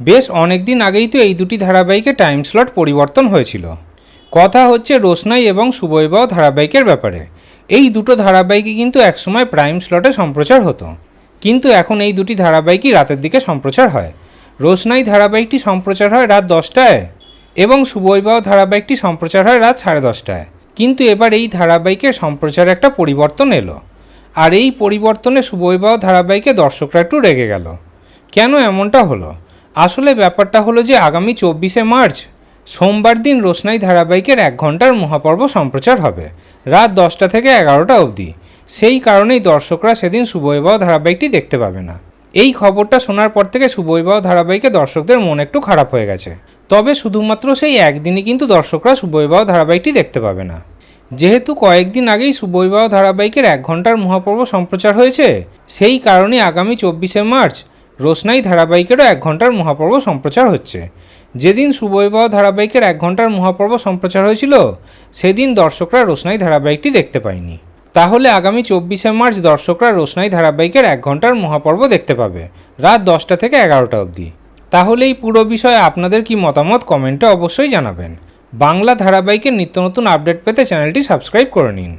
বেশ অনেক দিন আগেই তো এই দুটি ধারাবাহিকে টাইম স্লট পরিবর্তন হয়েছিল। কথা হচ্ছে রোশনাই এবং সুবৈবাহ ধারাবাহিকের ব্যাপারে। এই দুটো ধারাবাহিকই কিন্তু একসময় প্রাইম স্লটে সম্প্রচার হতো। কিন্তু এখন এই দুটি ধারাবাহিকই রাতের দিকে সম্প্রচার হয়। রোশনাই ধারাবাহিকটি সম্প্রচার হয় রাত দশটায় এবং সুবৈবাহ ধারাবাহিকটি সম্প্রচার হয় রাত সাড়ে দশটায়। কিন্তু এবার এই ধারাবাহিকের সম্প্রচারে একটা পরিবর্তন এলো। আর এই পরিবর্তনে সুবৈবাহ ধারাবাহিকে দর্শকরা একটু রেগে গেল। কেন এমনটা হলো? আসলে ব্যাপারটা হলো যে আগামী চব্বিশে মার্চ, সোমবার দিন রোশনাই ধারাবাহিকের এক ঘণ্টার মহাপর্ব সম্প্রচার হবে, রাত দশটা থেকে এগারোটা অবধি। সেই কারণেই দর্শকরা সেদিন সুবৈবাহ ধারাবাহিকটি দেখতে পাবে না। এই খবরটা শোনার পর থেকে সুবৈবাহ ধারাবাহিকে দর্শকদের মন একটু খারাপ হয়ে গেছে। তবে শুধুমাত্র সেই একদিনই কিন্তু দর্শকরা সুবৈবাহ ধারাবাহিকটি দেখতে পাবে না। যেহেতু কয়েকদিন আগেই সুবৈবাহ ধারাবাহিকের এক ঘণ্টার মহাপর্ব সম্প্রচার হয়েছে, সেই কারণে আগামী চব্বিশে মার্চ রোশনাই ধারাবাহিকেরও এক ঘণ্টার মহাপর্ব সম্প্রচার হচ্ছে। যেদিন সুবৈবাহ ধারাবাহিকের এক ঘণ্টার মহাপর্ব সম্প্রচার হয়েছিল, সেদিন দর্শকরা রোশনাই ধারাবাহিকটি দেখতে পায়নি। তাহলে আগামী চব্বিশে মার্চ দর্শকরা রোশনাই ধারাবাহিকের এক ঘণ্টার মহাপর্ব দেখতে পাবে, রাত দশটা থেকে এগারোটা অবধি। তাহলে এই পুরো বিষয়ে আপনাদের কি মতামত কমেন্টে অবশ্যই জানাবেন। বাংলা ধারাবাহিকের নিত্য নতুন আপডেট পেতে চ্যানেলটি সাবস্ক্রাইব করে নিন।